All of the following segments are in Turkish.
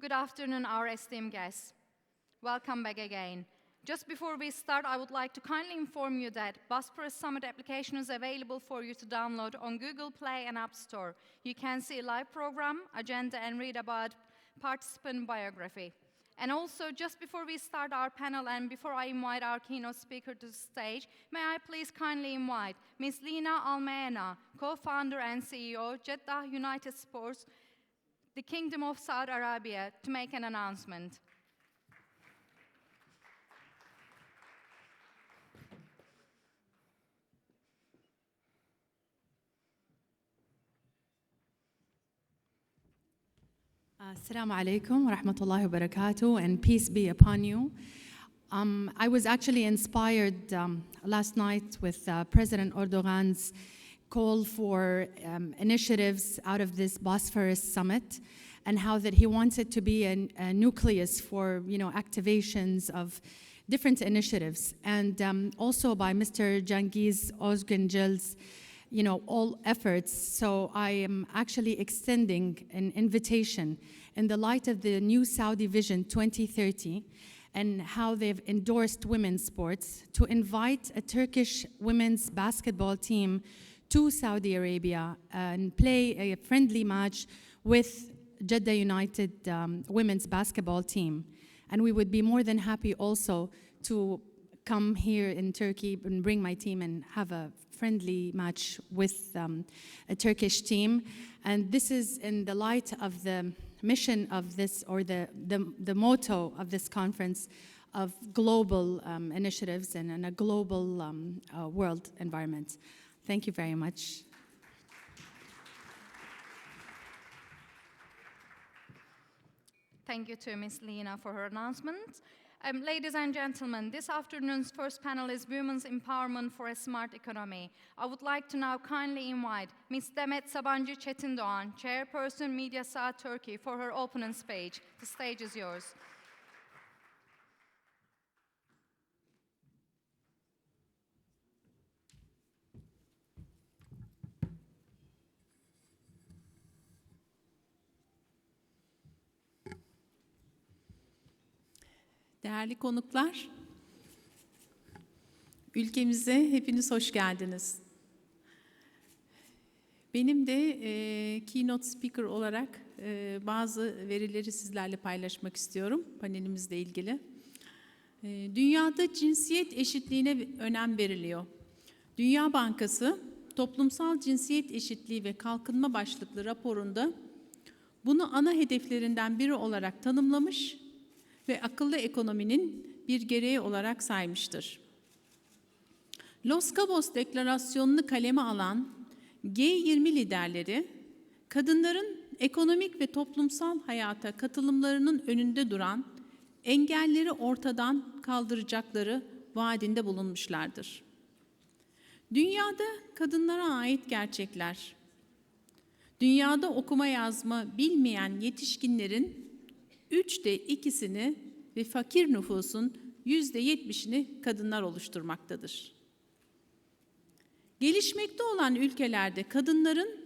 Good afternoon, our esteemed guests. Welcome back again. Just before we start, I would like to kindly inform you that Bosphorus Summit application is available for you to download on Google Play and App Store. You can see a live program, agenda, and read about participant biography. And also, just before we start our panel and before I invite our keynote speaker to the stage, may I please kindly invite Ms. Lina Almeida, co-founder and CEO, Jeddah United Sports, the Kingdom of Saudi Arabia, to make an announcement. Assalamu alaikum wa rahmatullahi wa barakatuh, and peace be upon you. Um, I was actually inspired um, last night with uh, President Erdogan's call for um, initiatives out of this Bosphorus summit, and how that he wants it to be a, a nucleus for you know activations of different initiatives, and um, also by Mr. Jangiz Ozgangil's you know, all efforts. So I am actually extending an invitation in the light of the new Saudi Vision 2030 and how they've endorsed women's sports to invite a Turkish women's basketball team to Saudi Arabia and play a friendly match with Jeddah United um, women's basketball team. And we would be more than happy also to come here in Turkey and bring my team and have a friendly match with um, a Turkish team. And this is in the light of the mission of this, or the, the, the motto of this conference of global um, initiatives and, and a global um, uh, world environment. Thank you very much. Thank you to Ms. Lina for her announcement. Um, ladies and gentlemen, this afternoon's first panel is Women's Empowerment for a Smart Economy. I would like to now kindly invite Ms. Demet Sabancı Çetindoğan, Chairperson Media Saat Turkey, for her opening speech. The stage is yours. Değerli konuklar, ülkemize hepiniz hoş geldiniz. Benim de e, keynote speaker olarak e, bazı verileri sizlerle paylaşmak istiyorum panelimizle ilgili. E, dünyada cinsiyet eşitliğine önem veriliyor. Dünya Bankası Toplumsal Cinsiyet Eşitliği ve Kalkınma başlıklı raporunda bunu ana hedeflerinden biri olarak tanımlamış ve akıllı ekonominin bir gereği olarak saymıştır. Los Cabos Deklarasyonu'nu kaleme alan G20 liderleri, kadınların ekonomik ve toplumsal hayata katılımlarının önünde duran engelleri ortadan kaldıracakları vaadinde bulunmuşlardır. Dünyada kadınlara ait gerçekler, dünyada okuma yazma bilmeyen yetişkinlerin üçte ikisini ve fakir nüfusun yüzde yetmişini kadınlar oluşturmaktadır. Gelişmekte olan ülkelerde kadınların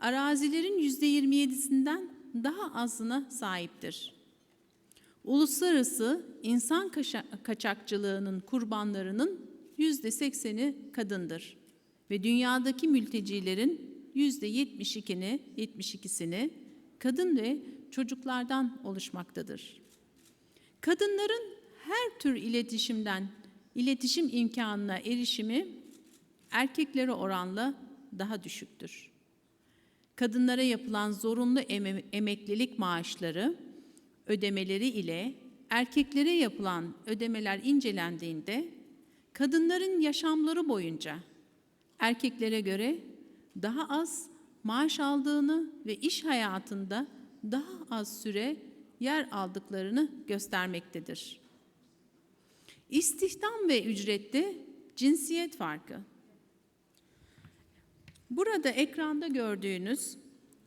arazilerin yüzde yirmi yedisinden daha azına sahiptir. Uluslararası insan kaçakçılığının kurbanlarının yüzde sekseni kadındır ve dünyadaki mültecilerin yüzde yetmiş ikini, yetmiş ikisini kadın ve çocuklardan oluşmaktadır. Kadınların her tür iletişimden, iletişim imkanına erişimi erkeklere oranla daha düşüktür. Kadınlara yapılan zorunlu emeklilik maaşları ödemeleri ile erkeklere yapılan ödemeler incelendiğinde kadınların yaşamları boyunca erkeklere göre daha az maaş aldığını ve iş hayatında daha az süre yer aldıklarını göstermektedir. İstihdam ve ücrette cinsiyet farkı. Burada ekranda gördüğünüz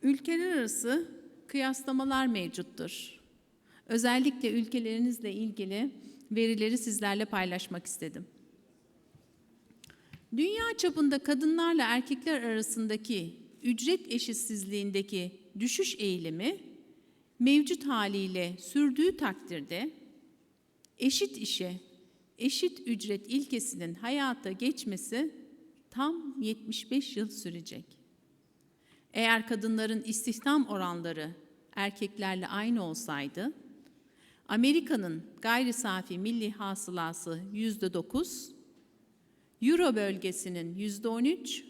ülkeler arası kıyaslamalar mevcuttur. Özellikle ülkelerinizle ilgili verileri sizlerle paylaşmak istedim. Dünya çapında kadınlarla erkekler arasındaki ücret eşitsizliğindeki düşüş eğilimi mevcut haliyle sürdüğü takdirde eşit işe, eşit ücret ilkesinin hayata geçmesi tam 75 yıl sürecek. Eğer kadınların istihdam oranları erkeklerle aynı olsaydı, Amerika'nın gayri safi milli hasılası yüzde dokuz, Euro bölgesinin yüzde on üç,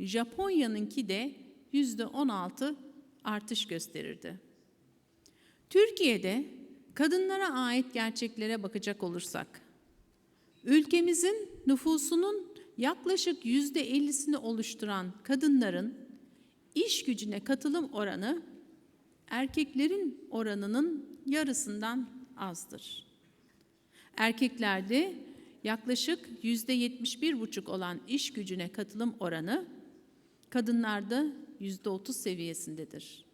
Japonya'nınki de yüzde on altı artış gösterirdi. Türkiye'de kadınlara ait gerçeklere bakacak olursak, ülkemizin nüfusunun yaklaşık yüzde ellisini oluşturan kadınların iş gücüne katılım oranı erkeklerin oranının yarısından azdır. Erkeklerde yaklaşık yüzde yetmiş bir buçuk olan iş gücüne katılım oranı kadınlarda yüzde otuz seviyesindedir.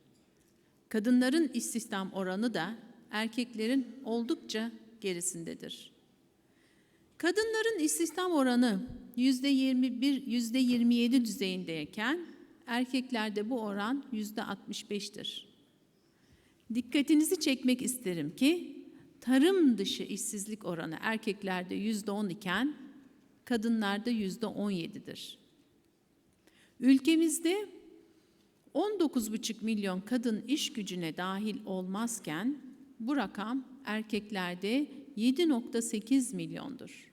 Kadınların istihdam oranı da erkeklerin oldukça gerisindedir. Kadınların istihdam oranı yüzde 21, yüzde 27 düzeyindeyken erkeklerde bu oran yüzde 65'tir. Dikkatinizi çekmek isterim ki tarım dışı işsizlik oranı erkeklerde yüzde 10 iken kadınlarda yüzde 17'dir. Ülkemizde 19,5 milyon kadın iş gücüne dahil olmazken bu rakam erkeklerde 7,8 milyondur.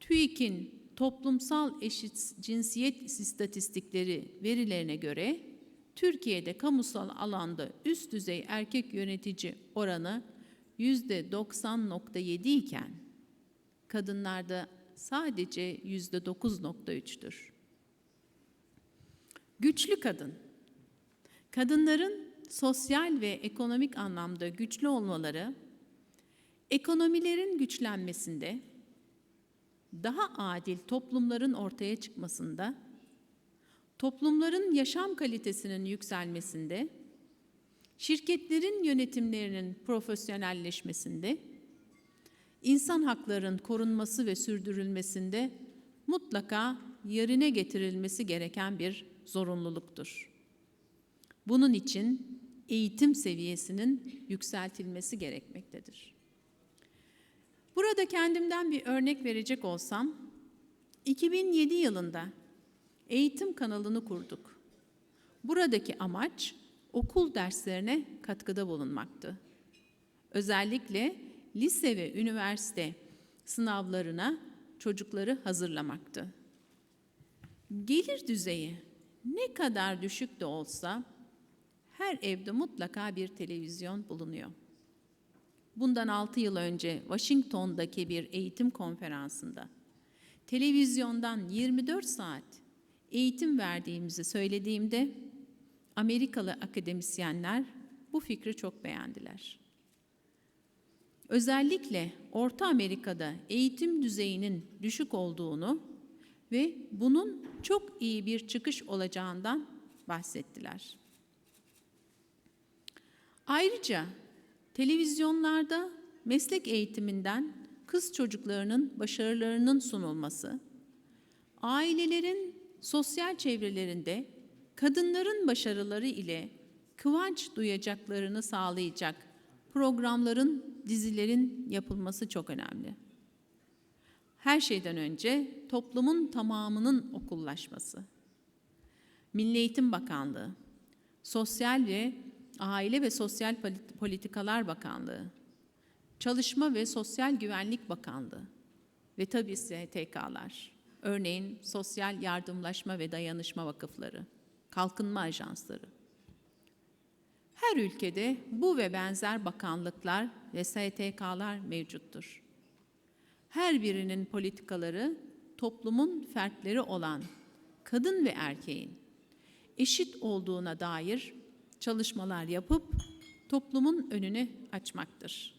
TÜİK'in toplumsal eşit cinsiyet istatistikleri verilerine göre Türkiye'de kamusal alanda üst düzey erkek yönetici oranı yüzde 90.7 iken kadınlarda sadece yüzde 9.3'tür. Güçlü kadın. Kadınların sosyal ve ekonomik anlamda güçlü olmaları, ekonomilerin güçlenmesinde, daha adil toplumların ortaya çıkmasında, toplumların yaşam kalitesinin yükselmesinde, şirketlerin yönetimlerinin profesyonelleşmesinde, insan haklarının korunması ve sürdürülmesinde mutlaka yerine getirilmesi gereken bir zorunluluktur. Bunun için eğitim seviyesinin yükseltilmesi gerekmektedir. Burada kendimden bir örnek verecek olsam, 2007 yılında eğitim kanalını kurduk. Buradaki amaç okul derslerine katkıda bulunmaktı. Özellikle lise ve üniversite sınavlarına çocukları hazırlamaktı. Gelir düzeyi ne kadar düşük de olsa her evde mutlaka bir televizyon bulunuyor. Bundan 6 yıl önce Washington'daki bir eğitim konferansında televizyondan 24 saat eğitim verdiğimizi söylediğimde Amerikalı akademisyenler bu fikri çok beğendiler. Özellikle Orta Amerika'da eğitim düzeyinin düşük olduğunu ve bunun çok iyi bir çıkış olacağından bahsettiler. Ayrıca televizyonlarda meslek eğitiminden kız çocuklarının başarılarının sunulması, ailelerin sosyal çevrelerinde kadınların başarıları ile kıvanç duyacaklarını sağlayacak programların, dizilerin yapılması çok önemli. Her şeyden önce toplumun tamamının okullaşması. Milli Eğitim Bakanlığı, Sosyal ve Aile ve Sosyal Politikalar Bakanlığı, Çalışma ve Sosyal Güvenlik Bakanlığı ve tabii STK'lar, örneğin Sosyal Yardımlaşma ve Dayanışma Vakıfları, Kalkınma Ajansları. Her ülkede bu ve benzer bakanlıklar ve STK'lar mevcuttur. Her birinin politikaları toplumun fertleri olan kadın ve erkeğin eşit olduğuna dair çalışmalar yapıp toplumun önünü açmaktır.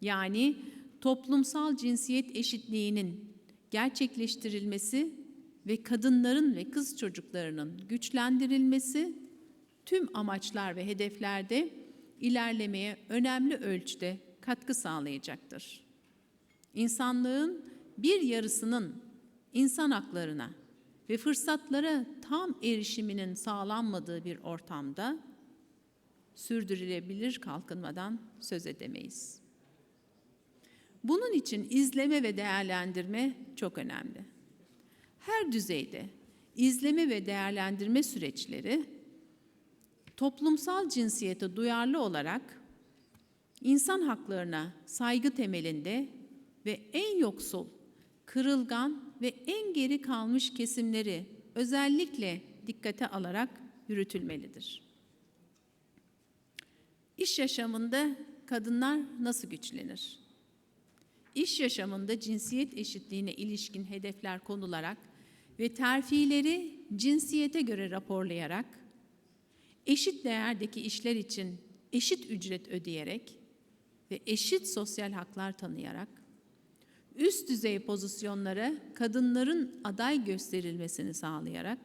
Yani toplumsal cinsiyet eşitliğinin gerçekleştirilmesi ve kadınların ve kız çocuklarının güçlendirilmesi tüm amaçlar ve hedeflerde ilerlemeye önemli ölçüde katkı sağlayacaktır. İnsanlığın bir yarısının insan haklarına ve fırsatlara tam erişiminin sağlanmadığı bir ortamda sürdürülebilir kalkınmadan söz edemeyiz. Bunun için izleme ve değerlendirme çok önemli. Her düzeyde izleme ve değerlendirme süreçleri toplumsal cinsiyete duyarlı olarak insan haklarına saygı temelinde ve en yoksul, kırılgan ve en geri kalmış kesimleri özellikle dikkate alarak yürütülmelidir. İş yaşamında kadınlar nasıl güçlenir? İş yaşamında cinsiyet eşitliğine ilişkin hedefler konularak ve terfileri cinsiyete göre raporlayarak, eşit değerdeki işler için eşit ücret ödeyerek ve eşit sosyal haklar tanıyarak, üst düzey pozisyonlara kadınların aday gösterilmesini sağlayarak,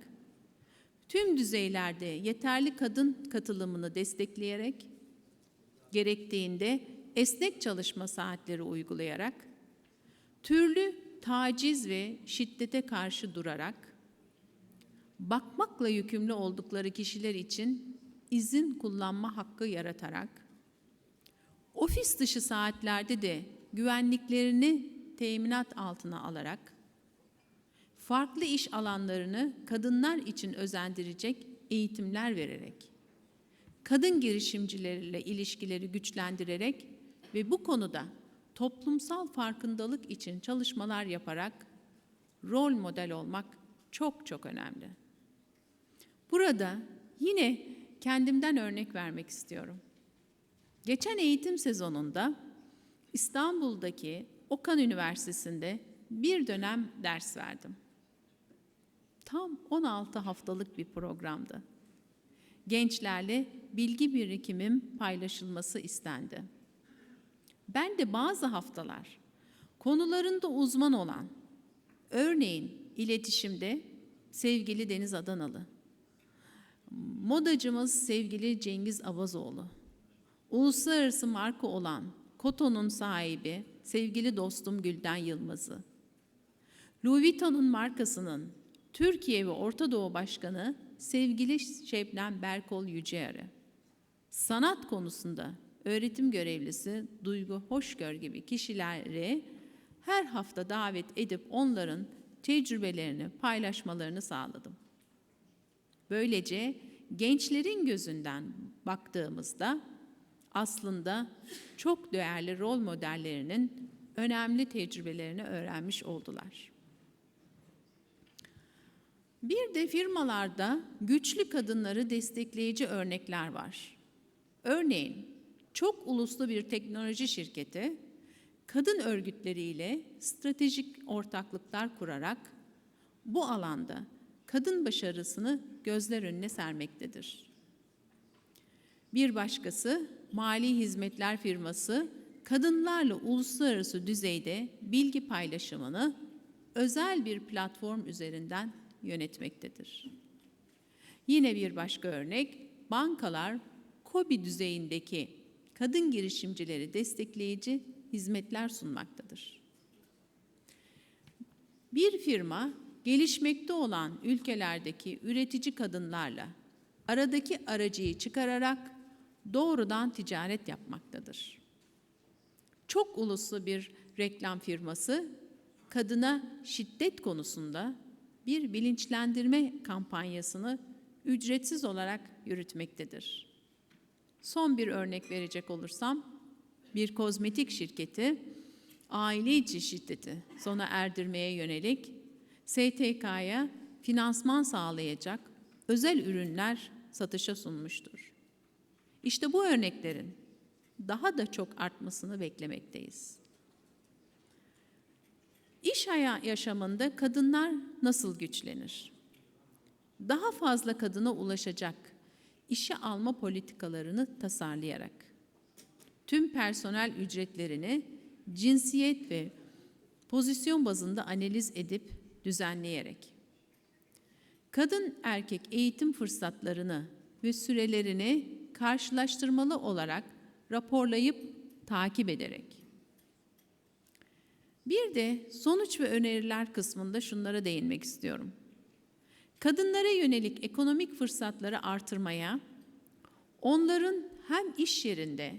tüm düzeylerde yeterli kadın katılımını destekleyerek, gerektiğinde esnek çalışma saatleri uygulayarak, türlü taciz ve şiddete karşı durarak, bakmakla yükümlü oldukları kişiler için izin kullanma hakkı yaratarak, ofis dışı saatlerde de güvenliklerini teminat altına alarak, farklı iş alanlarını kadınlar için özendirecek eğitimler vererek, kadın girişimcileriyle ilişkileri güçlendirerek ve bu konuda toplumsal farkındalık için çalışmalar yaparak rol model olmak çok çok önemli. Burada yine kendimden örnek vermek istiyorum. Geçen eğitim sezonunda İstanbul'daki Okan Üniversitesi'nde bir dönem ders verdim. Tam 16 haftalık bir programdı. Gençlerle bilgi birikimim paylaşılması istendi. Ben de bazı haftalar konularında uzman olan, örneğin iletişimde sevgili Deniz Adanalı, modacımız sevgili Cengiz Avazoğlu, uluslararası marka olan Koto'nun sahibi sevgili dostum Gülden Yılmaz'ı, Louis Vuitton'un markasının Türkiye ve Orta Doğu Başkanı sevgili Şebnem Berkol Yücear'ı, sanat konusunda öğretim görevlisi Duygu Hoşgör gibi kişileri her hafta davet edip onların tecrübelerini paylaşmalarını sağladım. Böylece gençlerin gözünden baktığımızda aslında çok değerli rol modellerinin önemli tecrübelerini öğrenmiş oldular. Bir de firmalarda güçlü kadınları destekleyici örnekler var. Örneğin çok uluslu bir teknoloji şirketi kadın örgütleriyle stratejik ortaklıklar kurarak bu alanda kadın başarısını gözler önüne sermektedir. Bir başkası mali hizmetler firması kadınlarla uluslararası düzeyde bilgi paylaşımını özel bir platform üzerinden yönetmektedir. Yine bir başka örnek bankalar KOBİ düzeyindeki kadın girişimcileri destekleyici hizmetler sunmaktadır. Bir firma gelişmekte olan ülkelerdeki üretici kadınlarla aradaki aracıyı çıkararak doğrudan ticaret yapmaktadır. Çok uluslu bir reklam firması kadına şiddet konusunda bir bilinçlendirme kampanyasını ücretsiz olarak yürütmektedir. Son bir örnek verecek olursam, bir kozmetik şirketi aile içi şiddeti sona erdirmeye yönelik STK'ya finansman sağlayacak özel ürünler satışa sunmuştur. İşte bu örneklerin daha da çok artmasını beklemekteyiz. İş yaşamında kadınlar nasıl güçlenir? Daha fazla kadına ulaşacak işe alma politikalarını tasarlayarak, tüm personel ücretlerini cinsiyet ve pozisyon bazında analiz edip düzenleyerek, kadın erkek eğitim fırsatlarını ve sürelerini karşılaştırmalı olarak raporlayıp takip ederek, bir de sonuç ve öneriler kısmında şunlara değinmek istiyorum. Kadınlara yönelik ekonomik fırsatları artırmaya, onların hem iş yerinde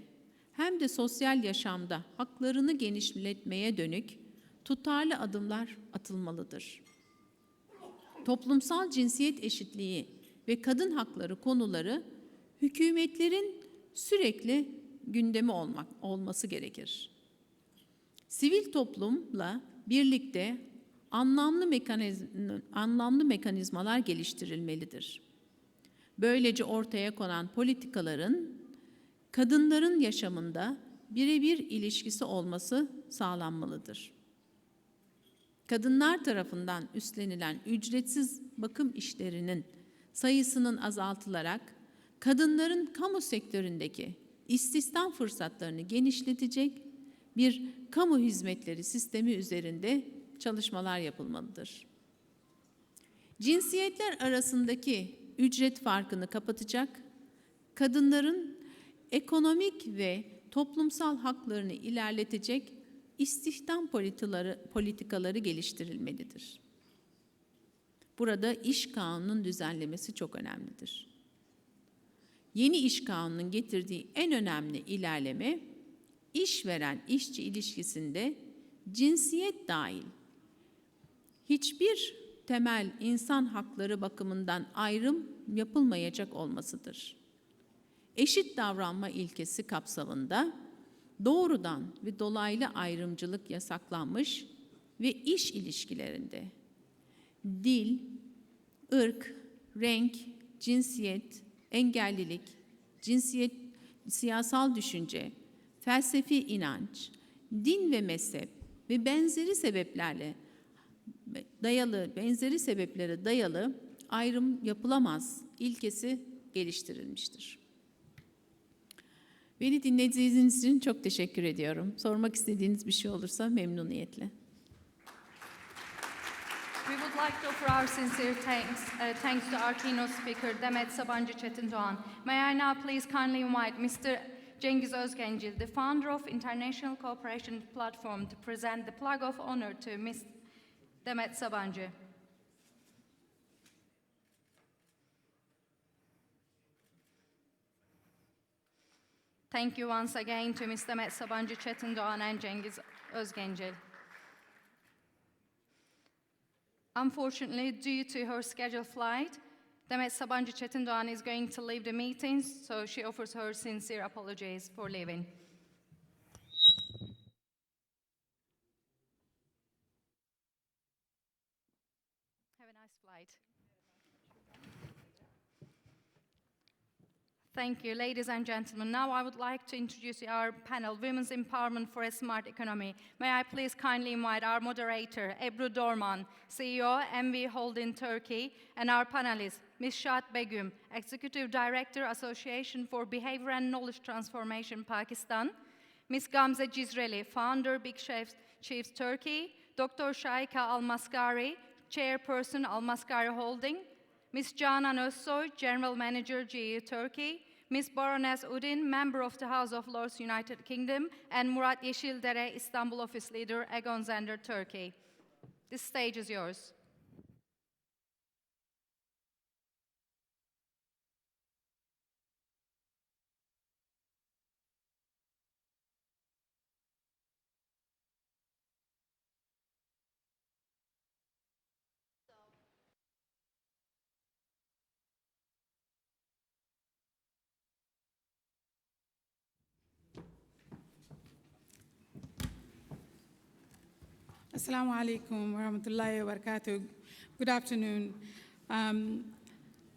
hem de sosyal yaşamda haklarını genişletmeye dönük tutarlı adımlar atılmalıdır. Toplumsal cinsiyet eşitliği ve kadın hakları konuları hükümetlerin sürekli gündemi olmak olması gerekir. Sivil toplumla birlikte anlamlı mekanizm, anlamlı mekanizmalar geliştirilmelidir. Böylece ortaya konan politikaların kadınların yaşamında birebir ilişkisi olması sağlanmalıdır. Kadınlar tarafından üstlenilen ücretsiz bakım işlerinin sayısının azaltılarak kadınların kamu sektöründeki istihdam fırsatlarını genişletecek bir kamu hizmetleri sistemi üzerinde çalışmalar yapılmalıdır. Cinsiyetler arasındaki ücret farkını kapatacak, kadınların ekonomik ve toplumsal haklarını ilerletecek istihdam politikaları, politikaları geliştirilmelidir. Burada iş kanunun düzenlemesi çok önemlidir. Yeni iş kanunun getirdiği en önemli ilerleme, işveren işçi ilişkisinde cinsiyet dahil hiçbir temel insan hakları bakımından ayrım yapılmayacak olmasıdır. Eşit davranma ilkesi kapsamında doğrudan ve dolaylı ayrımcılık yasaklanmış ve iş ilişkilerinde dil, ırk, renk, cinsiyet, engellilik, cinsiyet, siyasal düşünce, felsefi inanç, din ve mezhep ve benzeri sebeplerle dayalı, benzeri sebeplere dayalı ayrım yapılamaz ilkesi geliştirilmiştir. Beni dinlediğiniz için çok teşekkür ediyorum. Sormak istediğiniz bir şey olursa memnuniyetle. Like to offer our sincere thanks, uh, thanks to our keynote speaker, Demet Sabancı Çetin Doğan. May I now please kindly invite Mr. Cengiz Özgencil, the founder of International Cooperation Platform, to present the plug of honor to Ms. Demet Sabancı. Thank you once again to Ms. Demet Sabancı Çetin Doğan and Cengiz Özgencil. Unfortunately, due to her scheduled flight, Demet Sabancı Çetin Doğan is going to leave the meeting, so she offers her sincere apologies for leaving. Have a nice flight. Thank you, ladies and gentlemen. Now I would like to introduce our panel, Women's Empowerment for a Smart Economy. May I please kindly invite our moderator, Ebru Dorman, CEO, MV Holding Turkey, and our panelists, Ms. Shad Begum, Executive Director, Association for Behavior and Knowledge Transformation, Pakistan, Ms. Gamze Cizreli, founder, Big Chefs, Chiefs Turkey, Dr. Shaika Al-Maskari, Chairperson Al-Maskari Holding, Ms. Canan Özsoy, General Manager, GE Turkey, Ms. Baroness Udin, Member of the House of Lords, United Kingdom, and Murat Yeşildere, Istanbul Office Leader, Egon Zender, Turkey. This stage is yours. Assalamu alaikum wa rahmatullahi wa barakatuh. Good afternoon. Um,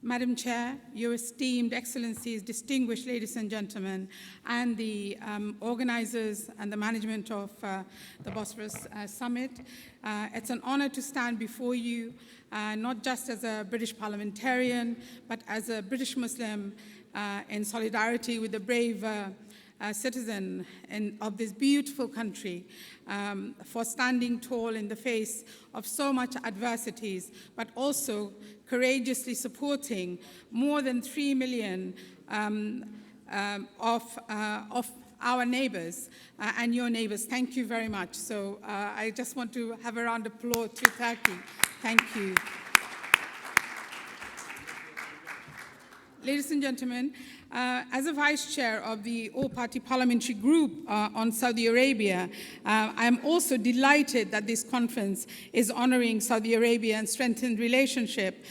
Madam Chair, your esteemed excellencies, distinguished ladies and gentlemen, and the um, organizers and the management of uh, the Bosphorus uh, Summit. Uh, it's an honor to stand before you, uh, not just as a British parliamentarian, but as a British Muslim uh, in solidarity with the brave uh, citizen in, of this beautiful country um, for standing tall in the face of so much adversities, but also courageously supporting more than 3 million um, um, of, uh, of our neighbors uh, and your neighbors. Thank you very much. So uh, I just want to have a round of applause to Turkey. Thank you. Ladies and gentlemen, uh, as a vice chair of the All Party Parliamentary Group uh, on Saudi Arabia, uh, I am also delighted that this conference is honoring Saudi Arabia and strengthened relationship.